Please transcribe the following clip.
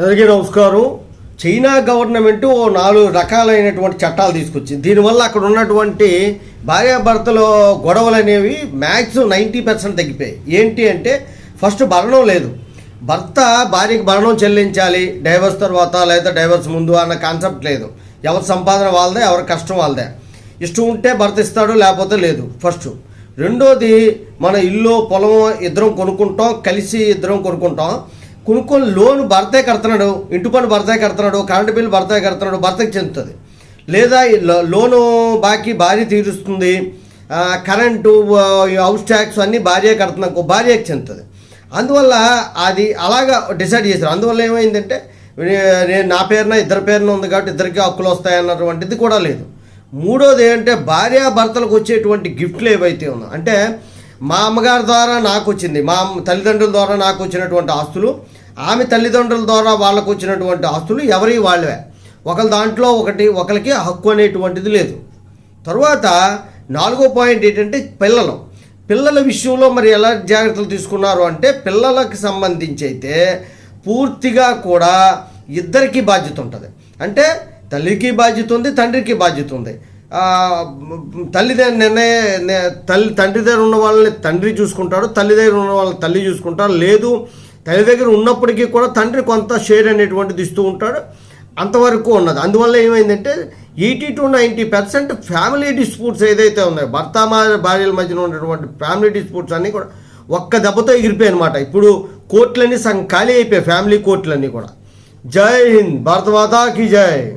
అందరికీ నమస్కారం China government ఓ నాలుగు రకాలైనటువంటి చట్టాలు తీసుకొచ్చింది. దీనివల్ల అక్కడ ఉన్నటువంటి భార్యాభర్తల గొడవలు అనేవి మ్యాక్సిమం నైంటీ పర్సెంట్ తగ్గిపోయాయి. ఏంటి అంటే ఫస్ట్ భరణం లేదు. భర్త భార్యకి భరణం చెల్లించాలి డైవర్స్ తర్వాత లేదా డైవర్స్ ముందు అన్న కాన్సెప్ట్ లేదు. ఎవరి సంపాదన వాళ్ళదే ఎవరి కష్టం వాళ్ళదే. ఇష్టం ఉంటే భర్త ఇస్తాడు లేకపోతే లేదు ఫస్ట్. రెండోది మన ఇల్లు పొలం ఇద్దరం కొనుక్కుంటాం కలిసి ఇద్దరం కొనుక్కుంటాం. కొనుక్కొని లోన్ భర్తే కడుతున్నాడు ఇంటి పన్ను భర్తే కడుతున్నాడు కరెంటు బిల్లు భర్తే కడుతున్నాడు భర్తకి చెందుతుంది. లేదా లోను బాకీ భార్య తీరుస్తుంది కరెంటు హౌస్ ట్యాక్స్ అన్నీ భార్య కడుతున్నా భార్యకి చెందుతుంది. అందువల్ల అది అలాగా డిసైడ్ చేశారు. అందువల్ల ఏమైందంటే నేను నా పేరున ఇద్దరి పేరున ఉంది కాబట్టి ఇద్దరికి హక్కులు వస్తాయన్నటువంటిది కూడా లేదు. మూడోది ఏంటంటే భార్యాభర్తలకు వచ్చేటువంటి గిఫ్ట్లు ఏవైతే ఉన్నా అంటే మా అమ్మగారి ద్వారా నాకు వచ్చింది మా తల్లిదండ్రుల ద్వారా నాకు వచ్చినటువంటి ఆస్తులు. ఆమె తల్లిదండ్రుల ద్వారా వాళ్ళకు వచ్చినటువంటి ఆస్తులు ఎవరి వాళ్ళవే. ఒకరి దాంట్లో ఒకటి ఒకరికి హక్కు అనేటువంటిది లేదు. తర్వాత నాలుగో పాయింట్ ఏంటంటే పిల్లలు. పిల్లల విషయంలో మరి ఎలా జాగ్రత్తలు తీసుకున్నారు అంటే పిల్లలకు సంబంధించి అయితే పూర్తిగా కూడా ఇద్దరికి బాధ్యత ఉంటుంది. అంటే తల్లికి బాధ్యత ఉంది తండ్రికి బాధ్యత ఉంది. తల్లి దగ్గర నిర్ణయ నే- తల్లి తండ్రి దగ్గర ఉన్న వాళ్ళని తండ్రి చూసుకుంటాడు తల్లి దగ్గర ఉన్న వాళ్ళని తల్లి చూసుకుంటాడు. లేదు తల్లి దగ్గర ఉన్నప్పటికీ కూడా తండ్రి కొంత షేర్ అనేటువంటిది ఇస్తూ ఉంటాడు. అంతవరకు ఉన్నది. అందువల్ల ఏమైందంటే eighty to ninety percent family disputes ఏదైతే ఉన్నాయో భర్త మా భార్యల మధ్యన ఉన్నటువంటి ఫ్యామిలీ డిస్ప్యూట్స్ అన్నీ కూడా ఒక్క దెబ్బతో ఎగిరిపోయాయి అనమాట ఇప్పుడు కోర్టులన్నీ సగం ఖాళీ అయిపోయాయి ఫ్యామిలీ కోర్టులన్నీ కూడా. జై హింద్ భారత మాతాకి జై.